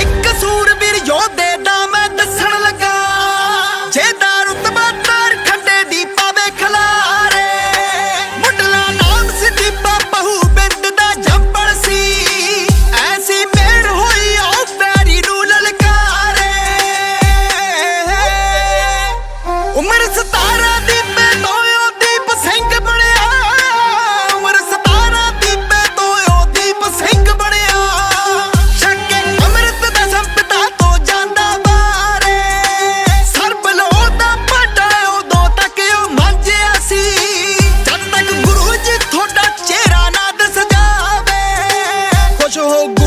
ਇੱਕ ਸੂਰਬੀਰ ਯੋਧੇ ਦਾ ਮੈਂ ਦੱਸਣ ਲੱਗਾ ਜੇ ਦਾ ਰਤਬਾ ਤਾਰ ਖੰਡੇ ਦੀ ਪਾਵੇ ਖਲਾਰੇ ਮੁੱਢਲਾ ਨਾਮ ਸਿੱਧੀ ਪਾਪਹੂ ਬਿੰਦ ਦਾ ਜੰਪਲ ਸੀ ਐਸੀ ਮੇੜ ਹੋਈ ਉਹ ਪੈਰੀ ਨੂੰ ਲਲਕਾਰੇ ਉਮਰ 17 whole